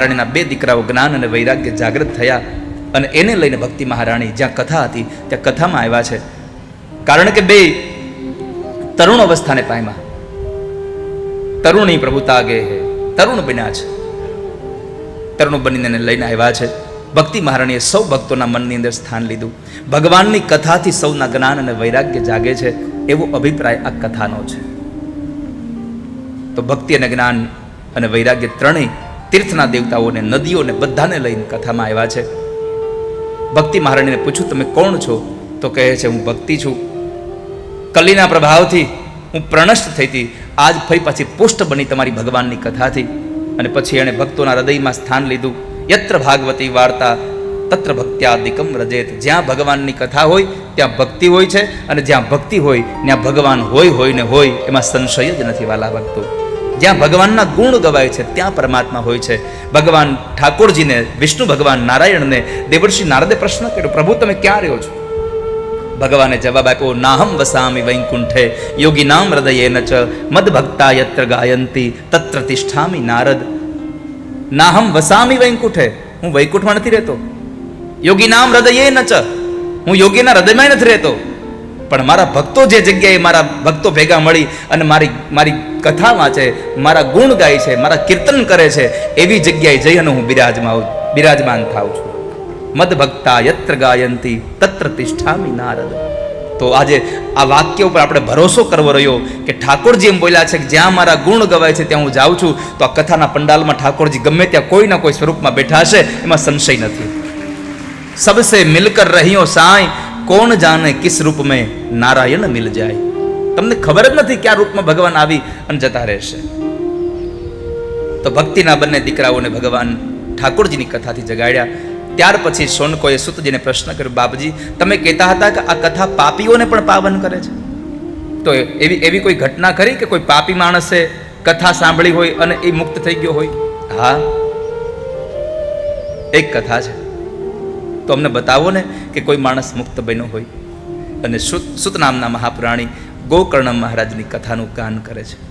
મહારાણીના બે દીકરાઓ જ્ઞાન અને વૈરાગ્ય જાગૃત થયા અને એને લઈને ભક્તિ મહારાણી જ્યાં કથા હતી, ત્યાં કથામાં આવ્યા છે. કારણ કે બે તરુણ અવસ્થાને પામ્યા. તરુણી પ્રભુતા ગે હે, તરુણ બન્યા છે. તરુણ બનીને લઈને આવ્યા છે. ભક્તિ મહારાણીએ સૌ ભક્તોના મનની અંદર સ્થાન લીધું. ભગવાનની કથાથી સૌના જ્ઞાન અને વૈરાગ્ય જાગે છે, એવો અભિપ્રાય આ કથાનો છે. તો ભક્તિ અને જ્ઞાન અને વૈરાગ્ય ત્રણેય તીર્થના દેવતાઓને, નદીઓને બધાને લઈને કથામાં આવ્યા છે. ભક્તિ મહારાણીને પૂછ્યું, તમે કોણ છો? તો કહે છે, હું ભક્તિ છું. કલીના પ્રભાવથી હું પ્રણષ્ટ થઈ હતી આજ ફરી પાછી પુષ્ટ બની તમારી ભગવાનની કથાથી. અને પછી એણે ભક્તોના હૃદયમાં સ્થાન લીધું. યત્ર ભાગવતી વાર્તા તત્ર ભક્ત્યાદિકમ રજેત જ્યાં ભગવાનની કથા હોય, ત્યાં ભક્તિ હોય છે. અને જ્યાં ભક્તિ હોય, ત્યાં ભગવાન હોય હોય ને હોય. એમાં સંશય જ નથી વાલા ભક્તો. જ્યાં ભગવાનના ગુણ ગવાય છે, ત્યાં પરમાત્મા હોય છે. ભગવાન ઠાકોરજીને, વિષ્ણુ ભગવાન નારાયણને, દેવર્ષિ નારદે પ્રશ્ન કર્યો, પ્રભુ, તમે ક્યાં રહ્યો છો? ભગવાને જવાબ આપ્યો, નાહમ વસામી વૈકુંઠે, યોગી નામ હૃદયે ચ મદ ભક્તા યત્ર ગાયંતી, તત્ર તિષ્ઠામી નારદ. નાહમ વસામી વૈકુંઠે, હું વૈકુંઠમાં નથી રહેતો. યોગી નામ હૃદયે ન ચ, હું યોગીના હૃદયમાં નથી રહેતો. પણ મારા ભક્તો જે જગ્યાએ મારા ભક્તો ભેગા મળી અને મારી મારી કથા વાંચે, મારા ગુણ ગાય છે, મારા કીર્તન કરે છે, એવી જગ્યાએ જઈ અને હું બિરાજમાં બિરાજમાન થાઉં છું. મદ ભક્તા યત્ર ગાયંતી, તત્ર તિષ્ઠામી નારદ. તો આજે આ વાક્ય ઉપર આપણે ભરોસો કરવો રહ્યો કે ઠાકોરજી એમ બોલ્યા છે કે જ્યાં મારા ગુણ ગવાય છે ત્યાં હું જાઉં છું, તો આ કથાના પંડાલમાં ઠાકોરજી ગમે ત્યાં કોઈ ના કોઈ સ્વરૂપમાં બેઠા હશે, એમાં સંશય નથી. સબસે મિલકર રહ્યો સાંઈ કોણ જાણે કિસ રૂપ મેં નારાયણ મિલ જાય? તમને ખબર જ નથી કયા રૂપમાં ભગવાન આવી અને જતા રહેશે? તો ભક્તિના બંને દીકરાઓને ભગવાન ઠાકોરજીની કથાથી જગાડ્યા. ત્યાર પછી સોનકોએ સુતજીને પ્રશ્ન કર્યો, બાપજી, તમે કહેતા હતા કે આ કથા પાપીઓને પણ પાવન કરે છે? તો એવી એવી કોઈ ઘટના ખરી કે કોઈ પાપી માણસે કથા સાંભળી હોય અને એ મુક્ત થઈ ગયો હોય? હા. એક કથા છે. તો અમને બતાવો ને કે કોઈ માણસ મુક્ત બન્યો હોય. અને સુત સુત નામના મહાપુરાણી ગોકર્ણ મહારાજની કથાનું ગાન કરે છે.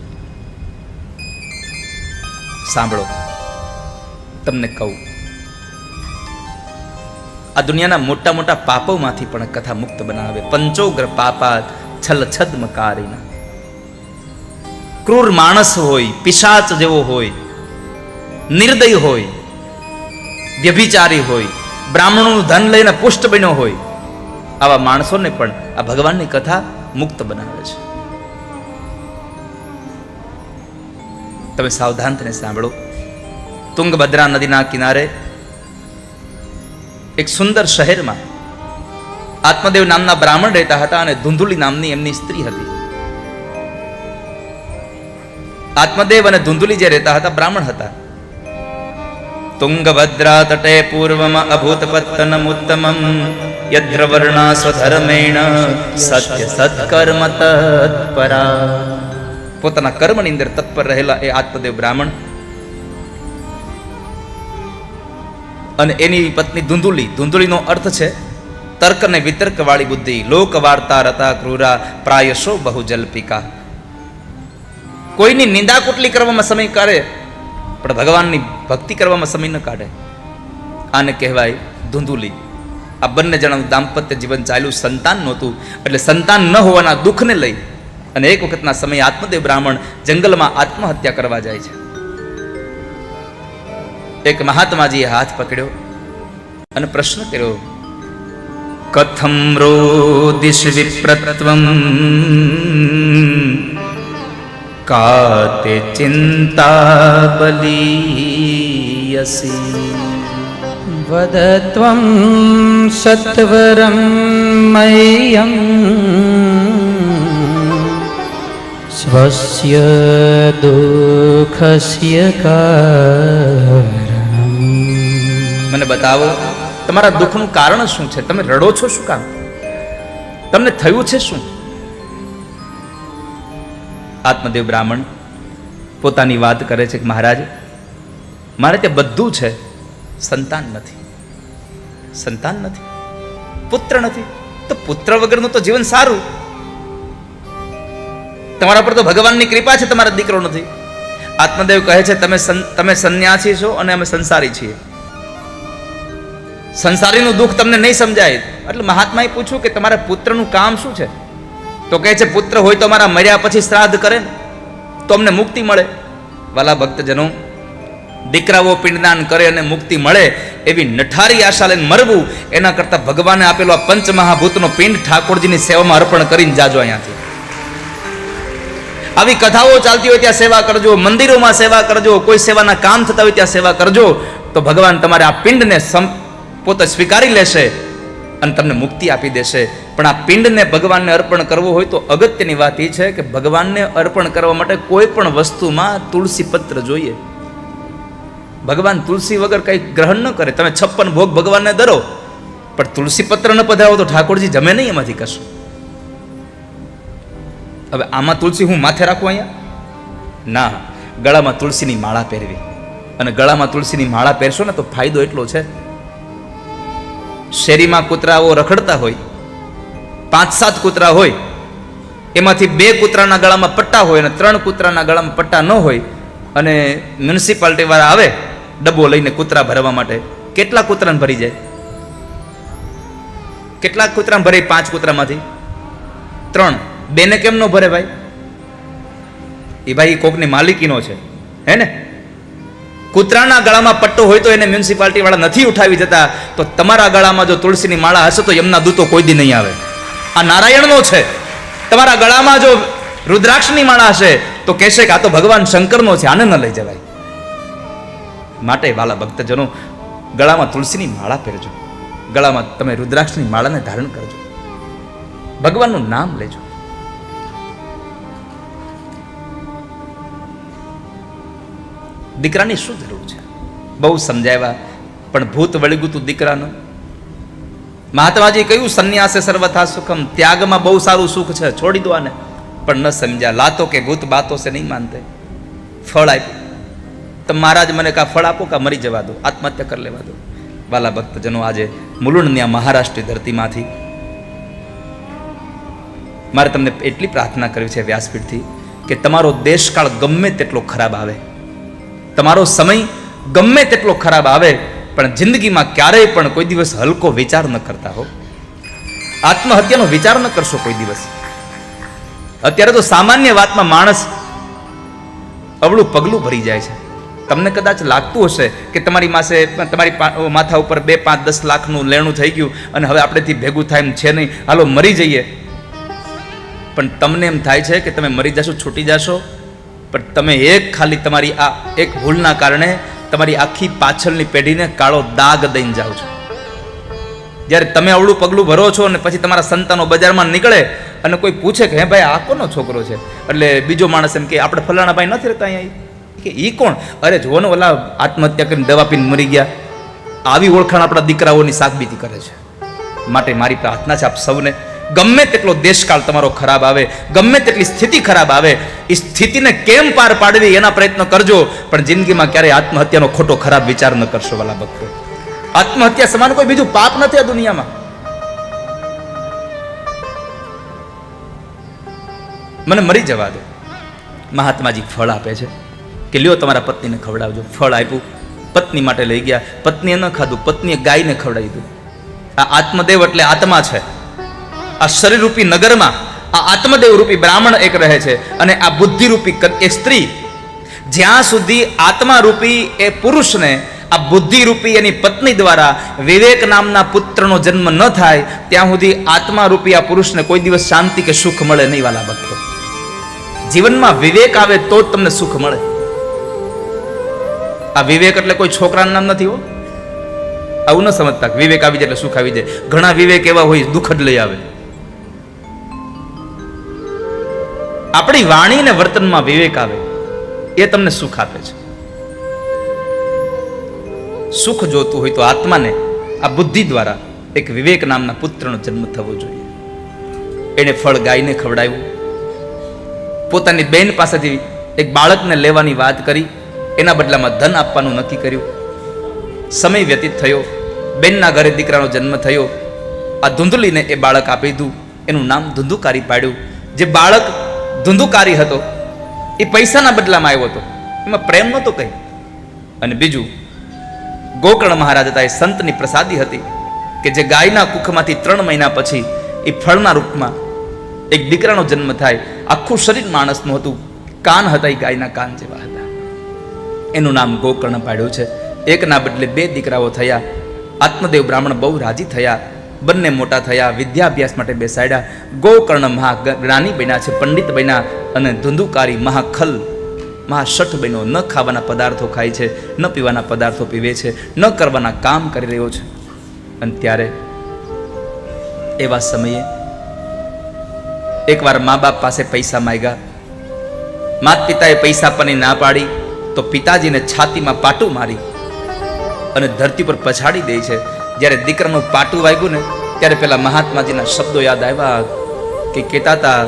સાંભળો. તમને કહું. આ દુનિયાના મોટા મોટા પાપોમાંથી પણ કથા મુક્ત બનાવે. પંચોગ્ર પાપા છલ છદ્મકારીના ક્રૂર માણસ હોય, પિશાચ જેવો હોય, નિર્દય હોય, વ્યભિચારી હોય બ્રાહ્મણોનું ધન લઈને પુષ્ટ બન્યો હોય, આવા માણસોને પણ આ ભગવાનની કથા મુક્ત બનાવે છે. તમે સાવધાન થઈને સાંભળો. તુંગભદ્રા નદીના કિનારે એક સુંદર શહેરમાં આત્મદેવ નામના બ્રાહ્મણ રહેતા હતા અને ધુંધુલી નામની એમની સ્ત્રી હતી. આત્મદેવ અને ધુંધુલી જે રહેતા હતા, બ્રાહ્મણ હતા. તુંગભદ્રા તટે પૂર્વમ यद्रवर्णा स्वधर्मेण સત્ય સત્કર્મ તત્પરા. પોતાના કર્મની અંદર તત્પર રહેલા એ આત્મદેવ બ્રાહ્મણ. અને એની પત્ની ધુંધુલી. ધુંધુલીનો અર્થ છે, તર્ક ને વિતર્ક વાળી બુદ્ધિ. લોક વાર્તા રતા ક્રૂરા પ્રાયશો બહુ જલ્પિકા કોઈની નિંદા કુટલી કરવામાં સમય કરે પણ ભગવાનની ભક્તિ કરવામાં સમય ન કાઢે. આને કહેવાય ધૂંધુલી. આ બંને જણાનું દાંપત્ય જીવન ચાલ્યું સંતાન નહોતું, એટલે સંતાન ન હોવાના દુઃખને લઈ અને એક વખતના સમયે આત્મદેવ બ્રાહ્મણ જંગલમાં આત્મહત્યા કરવા જાય છે. એક મહાત્માજીએ હાથ પકડ્યો અને પ્રશ્ન કર્યો, કથમ રોદિશ વિપ્રત્વમ? કાતે ચિંતા બલીયસી વદત્વં સત્વરં મય્યં સ્વસ્ય દુઃખસ્ય કારણમ મને બતાવો તમારા દુઃખનું કારણ શું છે? તમે રડો છો શું કામ? તમને થયું છે શું? આત્મદેવ બ્રાહ્મણ પોતાની વાત કરે છે કે મહારાજ, મારે ત્યાં બધું છે, સંતાન નથી. સંતાન નથી. પુત્ર નથી. તો પુત્ર વગરનું તો જીવન સારું. તમારા પર તો ભગવાનની કૃપા છે, તમારા દીકરો નથી. આત્મદેવ કહે છે, તમે તમે સંન્યાસી છો અને અમે સંસારી છીએ. સંસારીનું દુઃખ તમને નહીં સમજાય. એટલે મહાત્માએ પૂછ્યું કે તમારા પુત્રનું કામ શું છે? તો કહે છે, પુત્ર હોય તો અમારા મર્યા પછી શ્રાદ્ધ કરે ને? તો અમને મુક્તિ મળે. વાલા ભક્તજનો, દીકરાઓ પિંડદાન કરે અને મુક્તિ મળે એવી નઠારી આશા લઈને મરવું, એના કરતાં ભગવાને આપેલો આ પંચમહાભૂતનો પિંડ ઠાકોરજીની સેવામાં અર્પણ કરીને જાજો અહીંયાથી. આવી કથાઓ ચાલતી હોય ત્યાં સેવા કરજો, મંદિરોમાં સેવા કરજો, કોઈ સેવાના કામ થતા હોય ત્યાં સેવા કરજો, તો ભગવાન તમારે આ પિંડને પોતે સ્વીકારી લેશે. અને તમને મુક્તિ આપી દેશે. પણ આ પિંડને ભગવાનને અર્પણ કરવો હોય તો અગત્યની વાત એ છે કે ભગવાનને અર્પણ કરવા માટે કોઈ પણ વસ્તુમાં તુલસી પત્ર જોઈએ. ભગવાન તુલસી વગર કંઈ ગ્રહણ ન કરે. તમે છપ્પન ભોગ ભગવાનને ધરો, પણ તુલસી પત્ર ન પધાવો તો ઠાકોરજી જમે નહીં એમાંથી કશું. હવે આમાં તુલસી હું માથે રાખું અહીંયા? ના, ગળામાં તુલસીની માળા પહેરવી. અને ગળામાં તુલસીની માળા પહેરશો ને તો ફાયદો એટલો છે શેરીમાં કૂતરાઓ રખડતા હોય, પાંચ સાત કૂતરા હોય, એમાંથી બે કૂતરાના ગળામાં પટ્ટા હોય અને ત્રણ કૂતરાના ગળામાં પટ્ટા ન હોય અને મ્યુનિસિપાલિટી વાળા આવે, ડબ્બો લઈને કૂતરા ભરવા માટે, કેટલા કૂતરાને ભરી જાય? કેટલા કૂતરા ભરે પાંચ કૂતરામાંથી? ત્રણ. બેને કેમ ન ભરે ભાઈ? એ ભાઈ કોકની માલિકીનો છે, હે ને? કૂતરાના ગળામાં પટ્ટો હોય તો એને મ્યુનિસિપાલિટી વાળા નથી ઉઠાવી જતા. તો તમારા ગળામાં જો તુલસીની માળા હશે તો એમના દૂતો કોઈ દી નહીં આવે. આ નારાયણનો છે. તમારા ગળામાં જો રુદ્રાક્ષની માળા હશે તો કહેશે કે આ તો ભગવાન શંકરનો છે, આને ન લઈ જવાય. માટે વાલા ભક્તજનો, ગળામાં તુલસીની માળા પહેરજો. ગળામાં તમે રુદ્રાક્ષની માળાને ધારણ કરજો. ભગવાનનું નામ લેજો. દીકરાની શું જરૂર છે? બહુ સમજાવ્યા. પણ ભૂત વળી ગયું તું દીકરાનું? મહાત્માજી કહ્યું, સંન્યાસે સર્વથા સુખમ. ત્યાગમાં બહુ સારું સુખ છે. છોડી દો આને. પણ ન સમજ્યા. લાતો કે ભૂત બાતો છે નહીં માનતે. ફળ આપ્યું. તો મહારાજ મને કા ફળ આપો કા મરી જવા દો. આત્મહત્યા કરી લેવા દો. વાલા ભક્તજનો આજે મુલુંડની આ મહારાષ્ટ્રની ધરતીમાંથી મારે તમને એટલી પ્રાર્થના કરવી છે વ્યાસપીઠથી કે તમારો દેશકાળ ગમે તેટલો ખરાબ આવે. તમારો સમય ગમે તેટલો ખરાબ આવે, પણ જિંદગીમાં ક્યારેય પણ કોઈ દિવસ હલકો વિચાર ન કરતા હો. આત્મહત્યાનો વિચાર ન કરશો કોઈ દિવસ. અત્યારે તો સામાન્ય વાતમાં માણસ અવળું પગલું ભરી જાય છે. તમને કદાચ લાગતું હશે કે તમારી પાસે તમારી માથા ઉપર બે, પાંચ, દસ લાખનું લેણું થઈ ગયું અને હવે આપણેથી ભેગું થાય એમ છે નહીં. હાલો, મરી જઈએ. પણ તમને એમ થાય છે કે તમે મરી જશો, છૂટી જશો? પણ તમે એક ખાલી તમારી આ એક ભૂલના કારણે તમારી આખી પાછળની પેઢીને કાળો દાગ દઈને જાઓ છો. જ્યારે તમે અવળું પગલું ભરો છો અને પછી તમારા સંતાનો બજારમાં નીકળે અને કોઈ પૂછે કે, હે ભાઈ, આ કોનો છોકરો છે? એટલે બીજો માણસ એમ કે, આપણે ફલાણા ભાઈ નથી રહેતા અહીંયા. કે એ કોણ? અરે, જુઓ ને, ઓલા આત્મહત્યા કરીને દવા પીને મરી ગયા. આવી ઓળખાણ આપણા દીકરાઓની સાગબીતી કરે છે. માટે મારી પ્રાર્થના છે આપ સૌને ગમે તેટલો દેશકાળ તમારો ખરાબ આવે, ગમે તેટલી સ્થિતિ ખરાબ આવે, એ સ્થિતિને કેમ પાર પાડવી એના પ્રયત્ન કરજો. પણ જિંદગીમાં ક્યારેય આત્મહત્યાનો ખોટો ખરાબ વિચાર ન કરશો વાલા ભક્તો. આત્મહત્યા સમાન કોઈ બીજું પાપ નથી આ દુનિયામાં. મને મરી જવા દો. મહાત્માજી ફળ આપે છે કે લ્યો તમારા પત્નીને ખવડાવજો. ફળ આપ્યું. પત્ની માટે લઈ ગયા. પત્નીએ ન ખાધું. પત્નીએ ગાયને ખવડાવી દીધું. આ આત્મદેવ એટલે આત્મા છે. આ શરીરરૂપી નગરમાં આ આત્મદેવરૂપી બ્રાહ્મણ એક રહે છે અને આ બુદ્ધિરૂપી એ સ્ત્રી જ્યાં સુધી આત્મારૂપી એ પુરુષને આ બુદ્ધિરૂપી એની પત્ની દ્વારા વિવેક નામના પુત્રનો જન્મ ન થાય, ત્યાં સુધી આત્મારૂપી આ પુરુષને કોઈ દિવસ શાંતિ કે સુખ મળે નહીં, વાલા ભક્તો. જીવનમાં વિવેક આવે તો જ તમને સુખ મળે. આ વિવેક એટલે કોઈ છોકરાનું નામ નથી હો. આવું ન સમજતા વિવેક આવી જાય એટલે સુખ આવી જાય. ઘણા વિવેક એવા હોય, દુઃખ જ લઈ આવે. આપણી વાણી અને વર્તનમાં વિવેક આવે, એ તમને સુખ આપે છે. સુખ જોતું હોય તો આત્માને આ બુદ્ધિ દ્વારા એક વિવેક નામના પુત્રનો જન્મ થવો જોઈએ. એણે ફળ ગાયને ખવડાવ્યું. પોતાની બેન પાસેથી એક બાળકને લેવાની વાત કરી. એના બદલામાં ધન આપવાનું નક્કી કર્યું. સમય વ્યતીત થયો. બેનના ઘરે દીકરાનો જન્મ થયો. આ ધૂંધલીને એ બાળક આપી દીધું. એનું નામ ધુંધુકારી પાડ્યું. જે બાળક ધુંધુકારી હતો. એ પૈસાના બદલામાં આવ્યો હતો. એમાં પ્રેમ નહોતો કંઈ. અને બીજું, ગોકર્ણ મહારાજ હતા એ સંતની પ્રસાદી હતી કે જે ગાયના કુખમાંથી ત્રણ મહિના પછી એ ફળના રૂપમાં એક દીકરાનો જન્મ થાય. આખું શરીર માણસનું હતું. કાન હતા એ ગાયના કાન જેવા હતા. એનું નામ ગોકર્ણ પાડ્યું છે. એકના બદલે બે દીકરાઓ થયા. આત્મદેવ બ્રાહ્મણ બહુ રાજી થયા. બંને મોટા થયા, વિદ્યાભ્યાસ માટે બેસાડ્યા. ગોકર્ણ મહા જ્ઞાની બન્યા છે, પંડિત બન્યા અને ધુંધુકારી મહાખલ, મહાશઠ બન્યો. ન ખાવાના પદાર્થો ખાય છે, ન પીવાના પદાર્થો પીવે છે, ન કરવાના કામ કરી રહ્યો છે. અને ત્યારે એવા સમયે એકવાર મા બાપ પાસે પૈસા માંગ્યા. માત પિતાએ પૈસા આપવાની ના પાડી, તો પિતાજીને છાતીમાં પાટું મારી અને ધરતી પર પછાડી દે છે. જ્યારે દીકરાનું પાટું વાગ્યું ને, ત્યારે પેલા મહાત્માજીના શબ્દો યાદ આવ્યા કે કહેતા હતા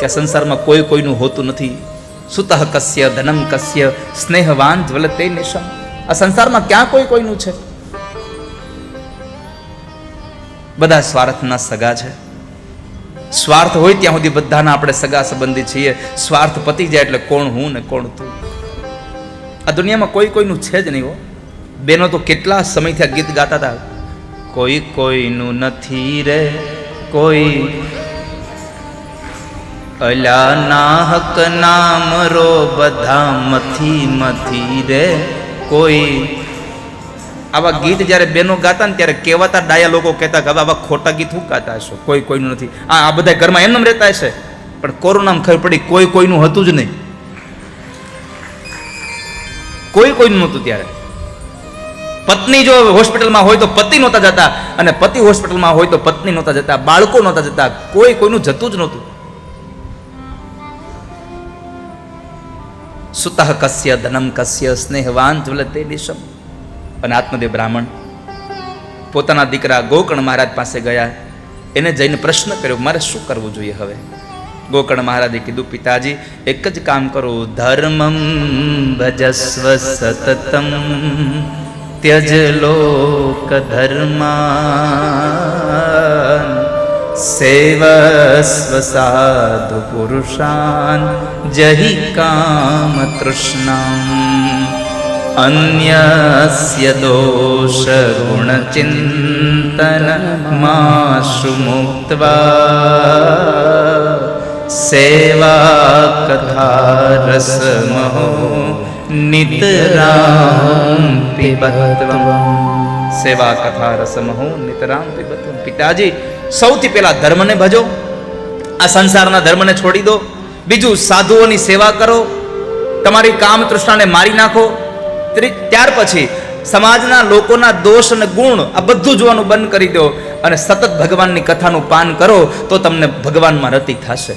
કે સંસારમાં કોઈ કોઈનું હોતું નથી. સુતઃ કસ્ય ધનમ કસ્ય સ્નેહવાન જ્વલતે નિશમ. આ સંસારમાં ક્યાં કોઈ કોઈનું છે? બધા સ્વાર્થના સગા છે. સ્વાર્થ હોય ત્યાં સુધી બધાના આપણે સગા સંબંધી છીએ. સ્વાર્થ પતી જાય એટલે કોણ હું ને કોણ તું? આ દુનિયામાં કોઈ કોઈનું છે જ નહીં હો. બેનો તો કેટલા સમયથી આ ગીત ગાતા હતા. કોઈ કોઈનું નથી રે, કોઈ અલા નાહક નામ રો બધા મથી મથી રે, કોઈ આવા ગીત જ્યારે બેનો ગાતા ને ત્યારે કહેવાતા ડાયા લોકો કહેતા કે આવા ખોટા ગીત હું ગાતા હશો? કોઈ કોઈનું નથી. આ આ બધા ઘરમાં એમ રહેતા હશે. પણ કોરોનામાં ખબર પડી કોઈ કોઈનું હતું જ નહીં. કોઈ કોઈનું નહોતું ત્યારે. પત્ની જો હોસ્પિટલમાં હોય તો પતિ નહોતા જતા અને પતિ હોસ્પિટલમાં હોય તો પત્ની નહોતા જતા, બાળકો નહોતા જતા, કોઈ કોઈનું જતું જ નહોતું. સુતઃ કસ્ય ધનમ કસ્ય સ્નેહવાન જ્વલતે નિશમ અને આત્મદેવ બ્રાહ્મણ પોતાના દીકરા ગોકર્ણ મહારાજ પાસે ગયા, એને જઈને પ્રશ્ન કર્યો, મારે શું કરવું જોઈએ હવે? ગોકર્ણ મહારાજે કીધું, પિતાજી, એક જ કામ કરો, ધર્મમ ભજસ્વ સતતમ. त्यज लोकधर्मा सेवस्व साधुपुरुषान् जहि कामतृष्णाम् अन्यस्य दोषगुणचिन्तनमाशु मुक्त्वा सेवाकथारसमहो મુક્ત્વા સેવા કથા રસમ નિતરામ પિબત્વમ સેવા કથા રસમહો નિતરામ પિબત્વમ પિતાજી સૌથી પહેલા ધર્મને ભજો આ સંસારના ધર્મને છોડી દો. બીજું સાધુઓની સેવા કરો તમારી કામ તૃષ્ણાને મારી નાખો. ત્યાર પછી સમાજના લોકોના દોષ અને ગુણ આ બધું જોવાનું બંધ કરી દો અને સતત ભગવાનની કથાનું પાન કરો તો તમને ભગવાનમાં રતિ થશે.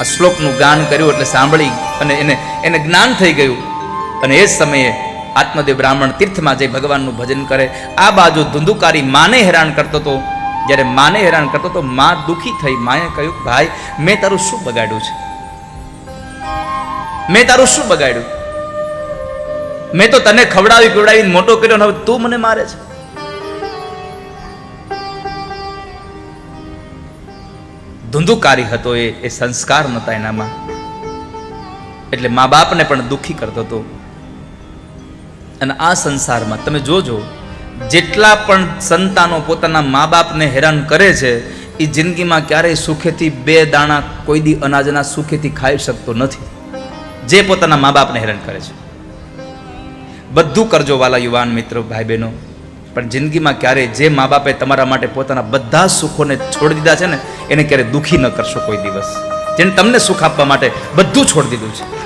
આ શ્લોકનું ગાન કર્યું એટલે સાંભળી અને એને એને જ્ઞાન થઈ ગયું. અને એ સમયે આત્મદેવ બ્રાહ્મણ તીર્થમાં જઈ ભગવાનનું ભજન કરે. આ બાજુ ધુંધુકારી માને હેરાન કરતો હતો. જ્યારે માને હેરાન કરતો તો માં દુઃખી થઈ માએ કહ્યું, ભાઈ, મેં તારું શું બગાડ્યું છે? મેં તારું શું બગાડ્યું? મેં તો તને ખવડાવી પીવડાવી મોટો કર્યો હવે તું મને મારે છે? ધુંધુકારી હતો એ એ સંસ્કાર નહોતા એનામાં. એટલે મા બાપને પણ દુઃખી કરતો હતો. અને આ સંસારમાં તમે જોજો, જેટલા પણ સંતાનો પોતાના મા બાપને હેરાન કરે છે, એ જિંદગીમાં ક્યારેય સુખેથી બે દાણા કોઈ દી અનાજના સુખેથી ખાઈ શકતો નથી. જે પોતાના મા બાપને હેરાન કરે છે. બધું કરજો વાલા યુવાન મિત્રો ભાઈ બહેનો પણ જિંદગીમાં ક્યારેય જે મા બાપે તમારા માટે પોતાના બધા સુખોને છોડી દીધા છે ને, એને ક્યારેય દુઃખી ન કરશો કોઈ દિવસ. જેને તમને સુખ આપવા માટે બધું છોડી દીધું છે.